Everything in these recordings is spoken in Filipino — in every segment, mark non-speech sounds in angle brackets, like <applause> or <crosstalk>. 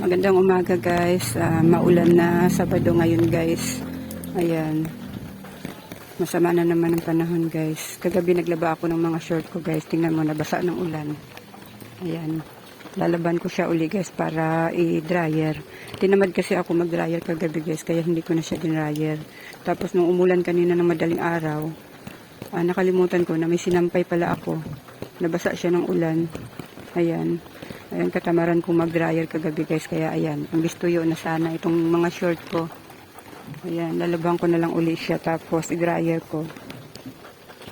Magandang umaga guys. Ah, maulan na Sabado ngayon guys. Ayan. Masama na naman ang panahon guys. Kagabi naglaba ako ng mga short ko guys. Tingnan mo, nabasa ng ulan. Ayan. Lalaban ko siya uli guys para i-dryer. Tinamad kasi ako mag-dryer kagabi guys. Kaya hindi ko na siya dinryer. Tapos nung umulan kanina ng madaling araw, ah, nakalimutan ko na may sinampay pala ako. Nabasa siya ng ulan. Ayan. Ayan, katamaran kong mag-dryer kagabi guys. Kaya ayan, ang yun na sana itong mga short ko. Ayan, lalabang ko na lang uli siya. Tapos i-dryer ko.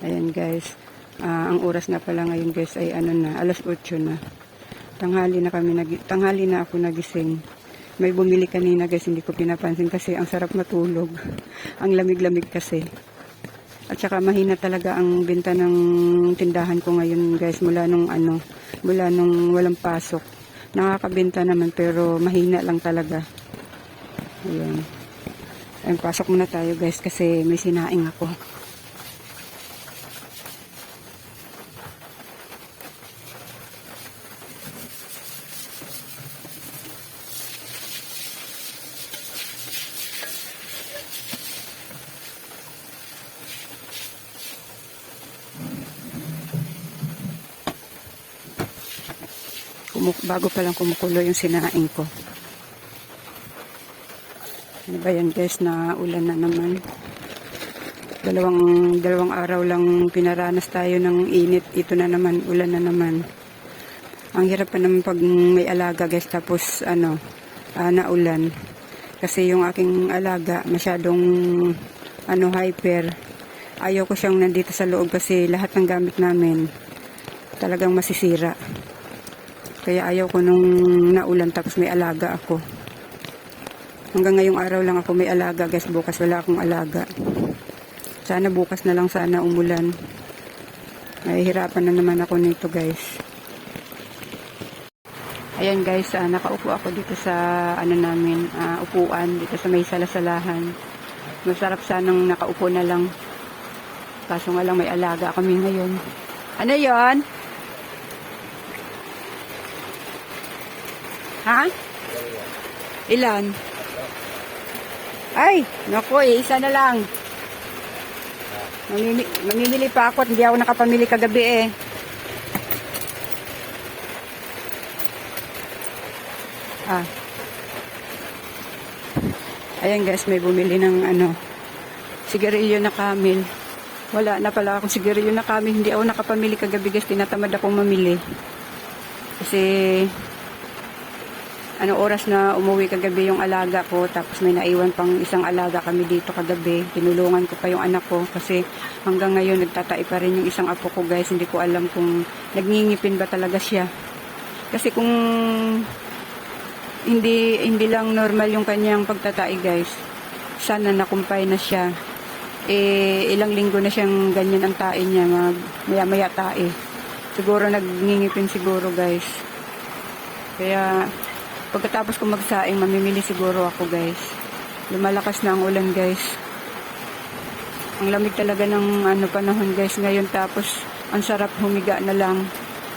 Ayan guys. Ah, ang oras na pala ngayon guys ay ano na, alas 8 na. Tanghali na kami, nag tanghali na ako nagising. May bumili kanina guys, hindi ko pinapansin kasi ang sarap matulog. <laughs> ang lamig-lamig kasi. At saka mahina talaga ang benta ng tindahan ko ngayon guys mula nung ano, mula nung walang pasok. Nakakabenta naman pero mahina lang talaga. Ayan. Ayun, pasok muna tayo guys kasi may sinaing ako. Bago pa lang kumukulo yung sinaing ko. Ano ba yan guys na ulan na naman. Dalawang, dalawang araw lang pinaranas tayo ng init. Ito na naman, ulan na naman. Ang hirap pa naman pag may alaga guys tapos ano, ah, naulan. Kasi yung aking alaga masyadong ano hyper. Ayaw ko siyang nandito sa loob kasi lahat ng gamit namin talagang masisira. Kaya ayaw ko nung naulan tapos may alaga ako. Hanggang ngayong araw lang ako may alaga guys. Bukas wala akong alaga. Sana bukas na lang sana umulan. Ay hirapan na naman ako nito guys. Ayan guys, ah, nakaupo ako dito sa ano namin, ah, upuan dito sa may salasalahan. Masarap sanang nakaupo na lang. Kaso nga lang may alaga kami ngayon. Ano yon? Ha? Ilan? Ay, naku eh, isa na lang. Mamili, mamimili pa ako at hindi ako nakapamili kagabi eh. Ah. Ayan guys, may bumili ng ano, sigarilyo na kamil. Wala na pala akong sigarilyo na kamil. Hindi ako nakapamili kagabi guys, tinatamad akong mamili. Kasi ano oras na umuwi kagabi yung alaga ko tapos may naiwan pang isang alaga kami dito kagabi. Tinulungan ko pa yung anak ko kasi hanggang ngayon nagtatai pa rin yung isang apo ko guys. Hindi ko alam kung nagngingipin ba talaga siya. Kasi kung hindi hindi lang normal yung kanyang pagtatai guys sana nakumpay na siya. Eh ilang linggo na siyang ganyan ang tae niya mag maya maya tae. Siguro nagngingipin siguro guys. Kaya Pagkatapos ko magsaing, mamimili siguro ako guys. Lumalakas na ang ulan guys. Ang lamig talaga ng ano panahon guys ngayon tapos ang sarap humiga na lang.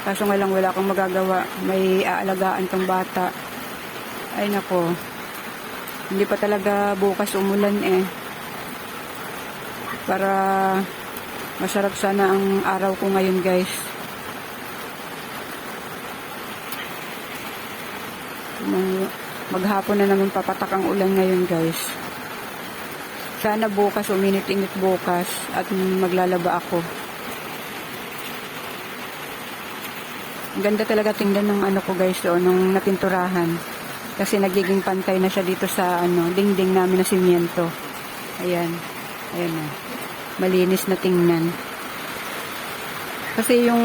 Kaso nga lang wala akong magagawa. May aalagaan tong bata. Ay nako. Hindi pa talaga bukas umulan eh. Para masarap sana ang araw ko ngayon guys. Mag- maghapon na naman papatak ang ulan ngayon guys. Sana bukas, uminit-init bukas at maglalaba ako. Ganda talaga tingnan ng ano ko guys o nung napinturahan. Kasi nagiging pantay na siya dito sa ano, dingding namin na simyento. Ayan. Ayan na. Malinis na tingnan. Kasi yung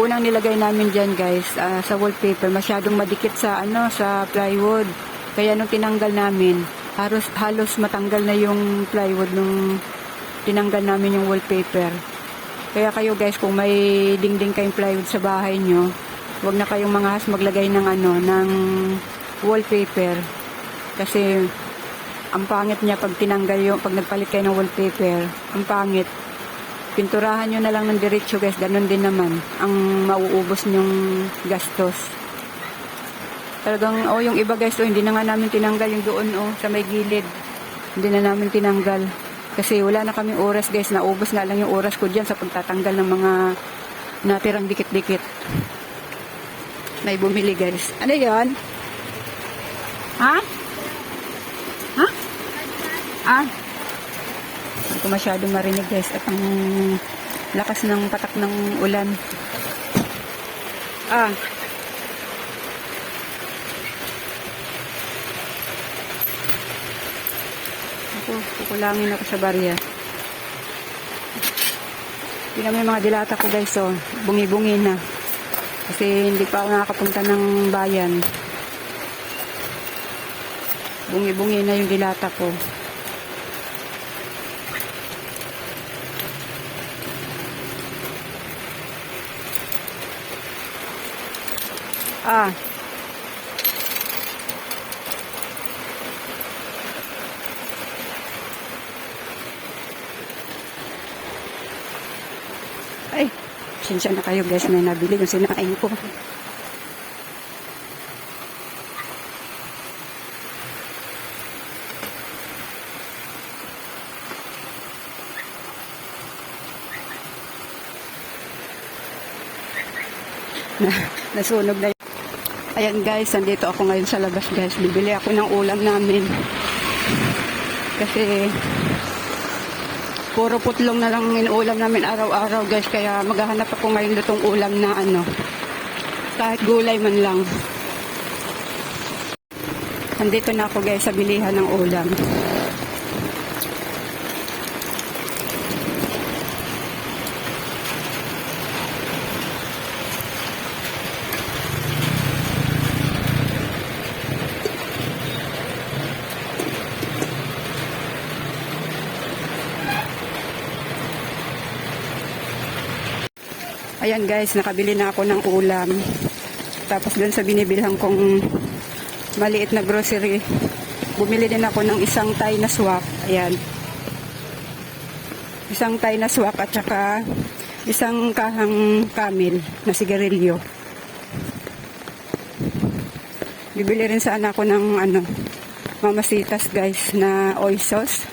unang nilagay namin dyan guys ah, sa wallpaper masyadong madikit sa ano sa plywood. Kaya nung tinanggal namin halos, halos matanggal na yung plywood nung tinanggal namin yung wallpaper. Kaya kayo guys kung may dingding kayong plywood sa bahay nyo wag na kayong mga has maglagay ng ano ng wallpaper. Kasi ang pangit niya pag tinanggal yung pag nagpalit kayo ng wallpaper ang pangit pinturahan nyo na lang ng diretsyo guys, ganun din naman ang mauubos nyong gastos. Talagang, oh, yung iba guys, oh, hindi na nga namin tinanggal yung doon, oh, sa may gilid. Hindi na namin tinanggal. Kasi wala na kaming oras guys, naubos nga lang yung oras ko dyan sa pagtatanggal ng mga natirang dikit-dikit. May bumili guys. Ano yon? Ha? Ha? Ah? Ko masyado marinig guys at ang lakas ng patak ng ulan. Ah. Ako, kukulangin ako sa barya. Mo yung mga dilata ko guys, oh. Bungi-bungi na. Kasi hindi pa ako nakakapunta ng bayan. Bungi-bungi na yung dilata ko. Ah. Ay, sinsya na kayo guys, may nabili yung sinain ko. <laughs> na, nasunog na. Ayan guys, nandito ako ngayon sa labas guys. Bibili ako ng ulam namin. Kasi puro putlong na lang inuulam namin araw-araw guys. Kaya maghahanap ako ngayon lutong ulam na ano. Kahit gulay man lang. Nandito na ako guys sa bilihan ng ulam. Ayan guys, nakabili na ako ng ulam. Tapos dun sa binibilhan kong maliit na grocery, bumili din ako ng isang Thai na swak. Ayan. Isang Thai na swak at saka isang kahang kamil na sigarilyo. Bibili rin sana ako ng ano, mamasitas guys na oil sauce.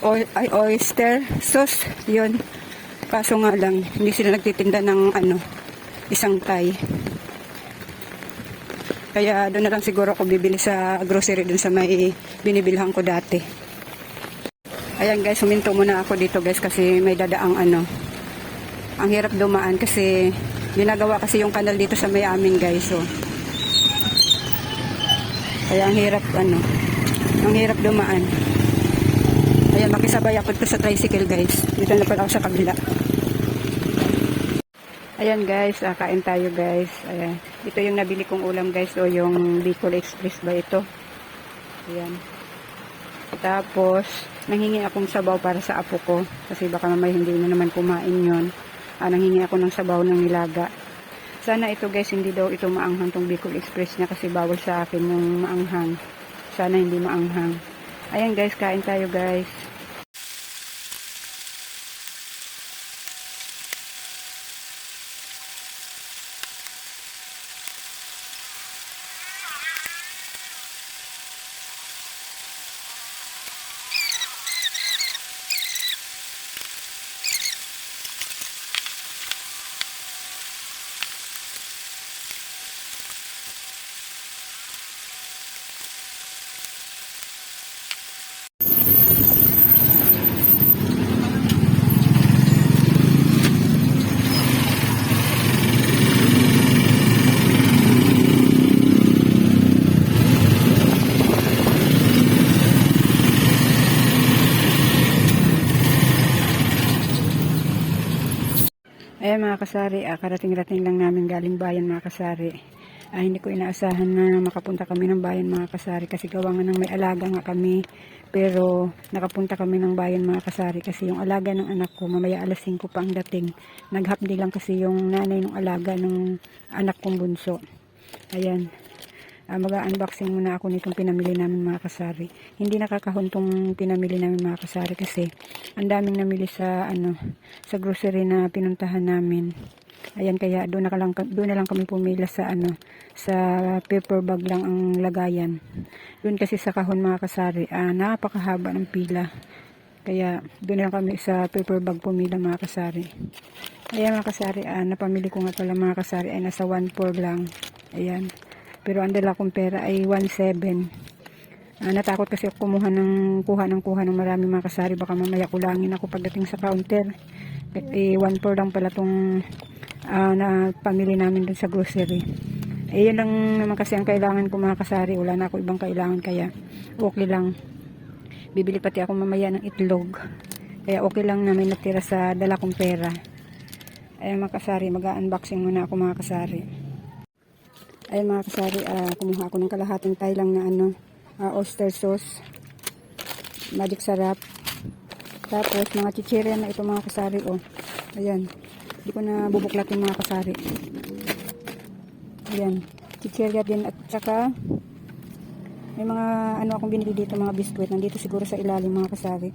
Oil, ay, oyster sauce. Yun. Kaso nga lang, hindi sila nagtitinda ng ano, isang Thai. Kaya doon na lang siguro ako bibili sa grocery dun sa may binibilhan ko dati. Ayan guys, huminto muna ako dito guys kasi may dadaang ano. Ang hirap dumaan kasi ginagawa kasi yung kanal dito sa may amin guys. So. Kaya ang hirap ano, ang hirap dumaan. Ayan, makisabay ako dito sa tricycle guys. Dito na pala ako sa kabila. Ayan guys, ah, kain tayo guys. Ayan. Ito yung nabili kong ulam guys o yung Bicol Express ba ito. Ayan. Tapos, nanghingi akong sabaw para sa apo ko. Kasi baka mamay hindi na naman kumain yon. Ah, nanghingi ako ng sabaw ng nilaga. Sana ito guys, hindi daw ito maanghang tong Bicol Express niya kasi bawal sa akin yung maanghang. Sana hindi maanghang. Ayan guys, kain tayo guys. Ayan mga ah, karating-rating lang namin galing bayan mga kasari. Ah, hindi ko inaasahan na makapunta kami ng bayan mga kasari kasi gawa nga ng may alaga nga kami. Pero nakapunta kami ng bayan mga kasari kasi yung alaga ng anak ko mamaya alas 5 pa ang dating. Naghapdi lang kasi yung nanay ng alaga ng anak kong bunso. Ayan. Ah, mag-unboxing muna ako nitong pinamili namin mga kasari. Hindi nakakahon tong pinamili namin mga kasari kasi ang daming namili sa ano sa grocery na pinuntahan namin. Ayan kaya doon na, lang, doon na lang kami pumila sa ano sa paper bag lang ang lagayan. Doon kasi sa kahon mga kasari, ah, napakahaba ng pila. Kaya doon lang kami sa paper bag pumila mga kasari. Ayan mga kasari, ah, napamili ko nga pala mga kasari ay nasa 1.4 lang. Ayan. Pero ang dala kong pera ay 1.7. Ah, natakot kasi ako kumuha ng kuha ng kuha ng marami mga kasari. Baka mamaya kulangin ako pagdating sa counter. Eh, 1.4 lang pala tong ah, na pamili namin dun sa grocery. Eh, yun lang naman kasi ang kailangan ko mga kasari. Wala na ako ibang kailangan kaya okay lang. Bibili pati ako mamaya ng itlog. Kaya okay lang na may natira sa dala kong pera. Ayan mga kasari, mag-unboxing muna ako mga kasari. Ayan mga kasari, ah, kumuha ako ng kalahating tay lang na ano, ah, oyster sauce. Magic sarap. Tapos mga chichirya na ito mga kasari oh. Ayan. Hindi ko na bubuklatin mga kasari. Ayan. Chichirya din at saka may mga ano akong binili dito mga biskwit. Nandito siguro sa ilalim mga kasari.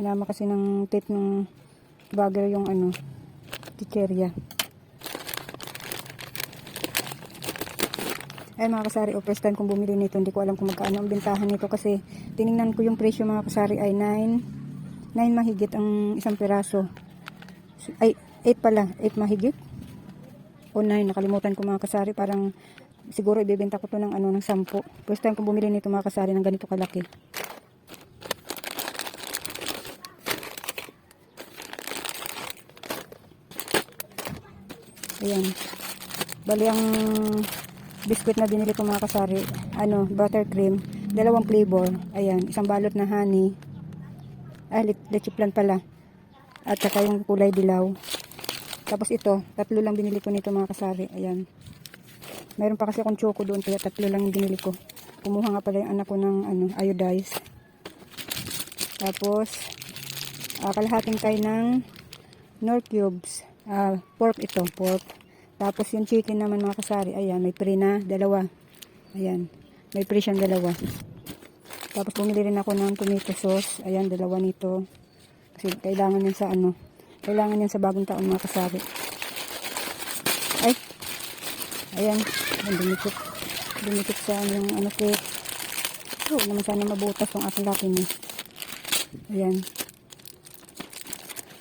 Sinama kasi ng tape ng bagger yung ano, chichirya. Ay mga kasari, o first time kong bumili nito, hindi ko alam kung magkano ang bentahan nito kasi tiningnan ko yung presyo mga kasari ay 9, 9 mahigit ang isang piraso. Ay, 8 pala, 8 mahigit. O 9, nakalimutan ko mga kasari, parang siguro ibebenta ko to ng ano, ng 10. First time kong bumili nito mga kasari ng ganito kalaki. Ayan. Bali ang biscuit na binili ko mga kasari, ano, buttercream, dalawang flavor. Ayan, isang balot na honey. Ah, leche plan pala. At saka yung kulay dilaw. Tapos ito, tatlo lang binili ko nito mga kasari. Ayan. Meron pa kasi akong choco doon, kaya tatlo lang binili ko. Kumuha nga pala yung anak ko ng ano, iodized. Tapos, ah, kalahating tayo ng nor cubes. Ah, pork ito, pork. Tapos yung chicken naman mga kasari, ayan, may pre na, dalawa. Ayan, may pre siyang dalawa. Tapos bumili rin ako ng tomato sauce. Ayan, dalawa nito. Kasi kailangan yan sa ano, kailangan yan sa bagong taon mga kasari. Ay, ayan, dumikit. Dumikit sa yung ano cake. Oo, naman sana mabutas yung ating lakin niya. Ayan.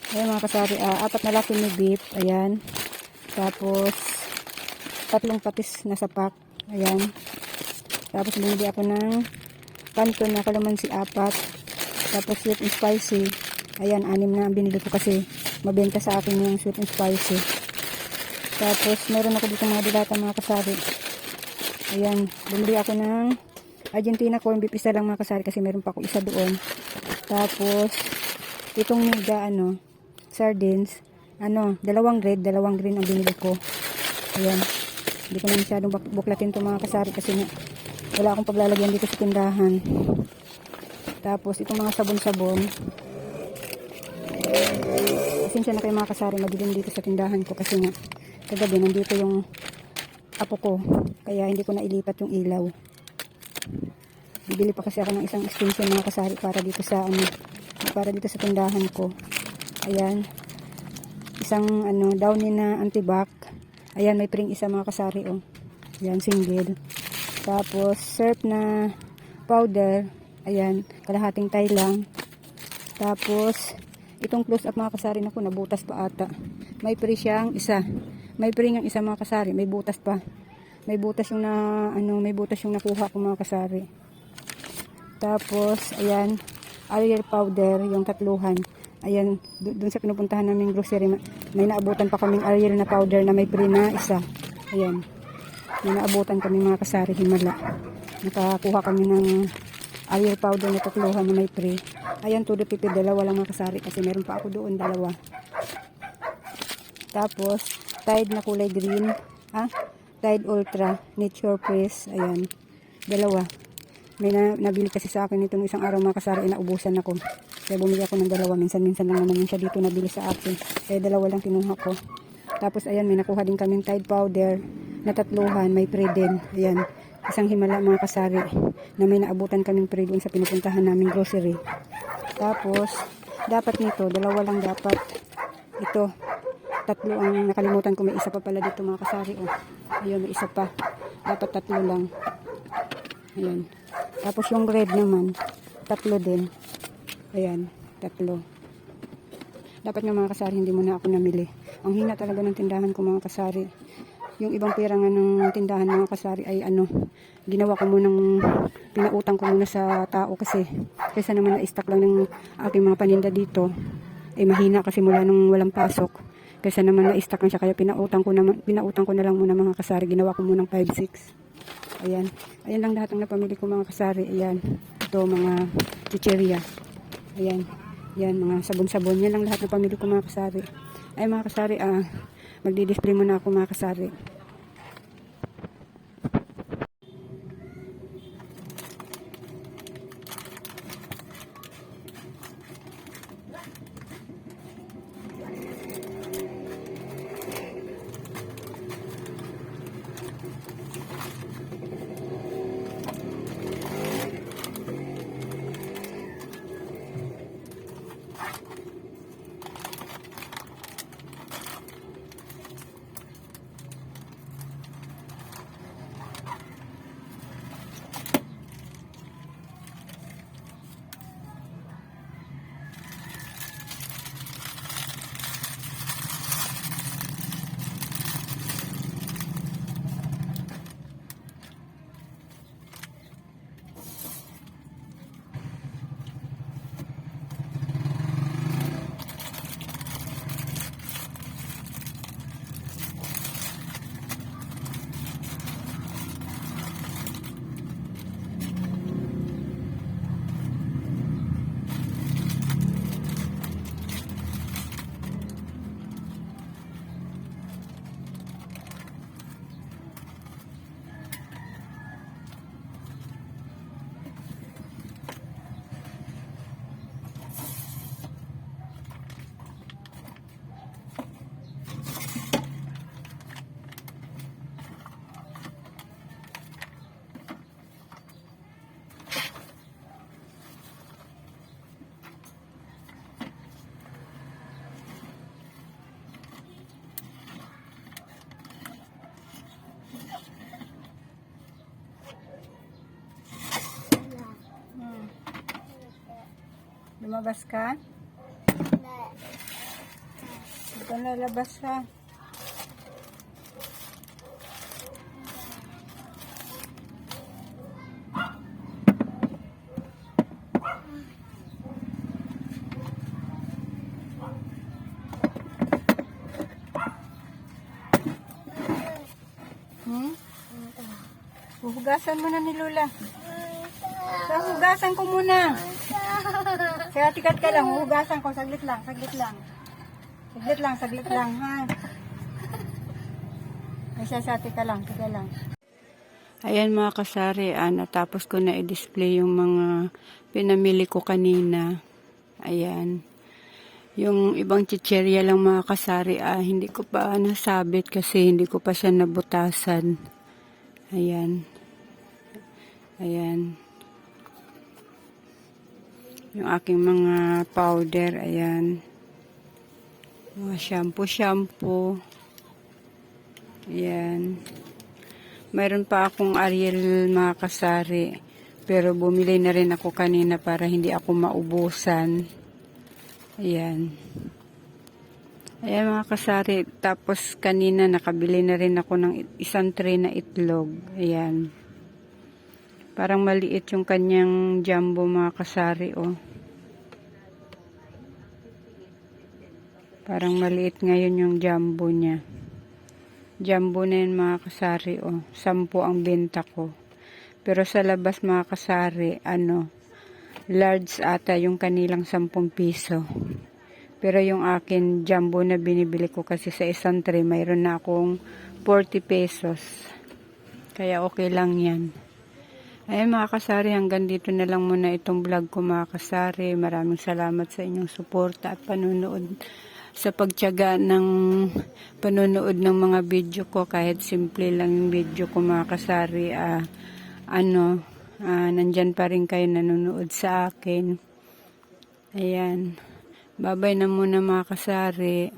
Ayan mga kasari, ah, apat na laki ni beef. Ayan. Tapos, tatlong patis na sapak. Ayan. Tapos, bumili ako ng kanton na kalamansi apat. Tapos, sweet and spicy. Ayan, anim na ang binili ko kasi mabenta sa akin yung sweet and spicy. Tapos, meron ako dito mga dilata mga kasari. Ayan, bumili ako ng Argentina corn beef. Isa lang mga kasari kasi meron pa ako isa doon. Tapos, itong niga, ano, sardines. Ano, dalawang red, dalawang green ang binili ko. Ayan. Hindi ko na masyadong buklatin to mga kasari kasi wala akong paglalagyan dito sa tindahan. Tapos, itong mga sabon-sabon. Pasensya na kayo mga kasari, madilim dito sa tindahan ko kasi nga, kagabi nandito yung apo ko. Kaya hindi ko na ilipat yung ilaw. Bibili pa kasi ako ng isang extension mga kasari para dito sa ano, para dito sa tindahan ko. Ayan. Isang ano, downy na antibac. Ayan, may pring isa mga kasari oh. Ayan, single. Tapos, syrup na powder. Ayan, kalahating tay lang. Tapos, itong close up mga kasari na ko, nabutas pa ata. May pre siyang isa. May pre ng isa mga kasari, may butas pa. May butas yung na, ano, may butas yung nakuha ko mga kasari. Tapos, ayan, Ariel powder, yung tatluhan. Ayan, dun sa pinupuntahan namin grocery, ma- may naabutan pa kaming Ariel na powder na may pre na isa. Ayan, may naabutan kami mga kasari, himala. Nakakuha kami ng Ariel powder na tatluhan na may pre. Ayan, todo pipi, dalawa lang mga kasari kasi meron pa ako doon, dalawa. Tapos, Tide na kulay green. Ah, Tide Ultra Nature Press. Ayan. Dalawa. May na, nabili kasi sa akin itong isang araw mga kasari, naubusan ako. Kaya bumili ako ng dalawa. Minsan-minsan lang naman yun siya dito nabili sa akin. Kaya dalawa lang kinuha ko. Tapos ayan, may nakuha din kaming Tide powder na tatluhan. May pre din. Ayan. Isang himala mga kasari na may naabutan kaming pre doon sa pinupuntahan naming grocery. Tapos, dapat nito, dalawa lang dapat. Ito, tatlo ang nakalimutan ko. May isa pa pala dito mga kasari. Oh. Ayun, may isa pa. Dapat tatlo lang. Ayan. Tapos yung red naman, tatlo din. Ayan, tatlo. Dapat nga mga kasari, hindi mo na ako namili. Ang hina talaga ng tindahan ko mga kasari. Yung ibang pera nga ng tindahan mga kasari ay ano, ginawa ko munang, pinautang ko muna sa tao kasi kaysa naman na-stock lang ng aking mga paninda dito, ay mahina kasi mula nung walang pasok. Kaysa naman na-stock na siya, kaya pinautang ko, naman, pinautang ko na lang muna mga kasari. Ginawa ko munang 5-6. Ayan. Ayan lang lahat ng napamili ko mga kasari. Ayan. Ito mga chicheria. Ayan. Yan, mga sabon-sabon. Yan lang lahat ng pamili ko mga kasari. Ay mga kasari, ah, magdi-display muna ako mga kasari. Lumabas ka? Hindi ka lalabas ha. Hmm? Huhugasan mo na ni Lola. Huhugasan ko muna. Kaya tikat ka lang, huhugasan ko. Saglit lang, saglit lang. Saglit lang, saglit lang, ha? Ay, sasati ka lang, tika lang. Ayan mga kasari, ah, natapos ko na i-display yung mga pinamili ko kanina. Ayan. Yung ibang chicherya lang mga kasari, ah, hindi ko pa nasabit kasi hindi ko pa siya nabutasan. Ayan. Ayan. Yung aking mga powder, ayan. Mga shampoo, shampoo. Ayan. Mayroon pa akong Ariel mga kasari. Pero bumili na rin ako kanina para hindi ako maubusan. Ayan. Ayan mga kasari. Tapos kanina nakabili na rin ako ng isang tray na itlog. Ayan. Parang maliit yung kanyang jumbo mga kasari oh. Parang maliit ngayon yung jumbo niya. Jumbo na yun mga kasari oh. Sampu ang benta ko. Pero sa labas mga kasari, ano, large ata yung kanilang 10 piso. Pero yung akin jumbo na binibili ko kasi sa isang tray, mayroon na akong 40 pesos. Kaya okay lang yan. Ay mga kasari, hanggang dito na lang muna itong vlog ko mga kasari. Maraming salamat sa inyong suporta at panunood sa pagtyaga ng panunood ng mga video ko. Kahit simple lang yung video ko mga kasari. ah, ano, ah, nandyan pa rin kayo nanonood sa akin. Ayan. Babay na muna mga kasari.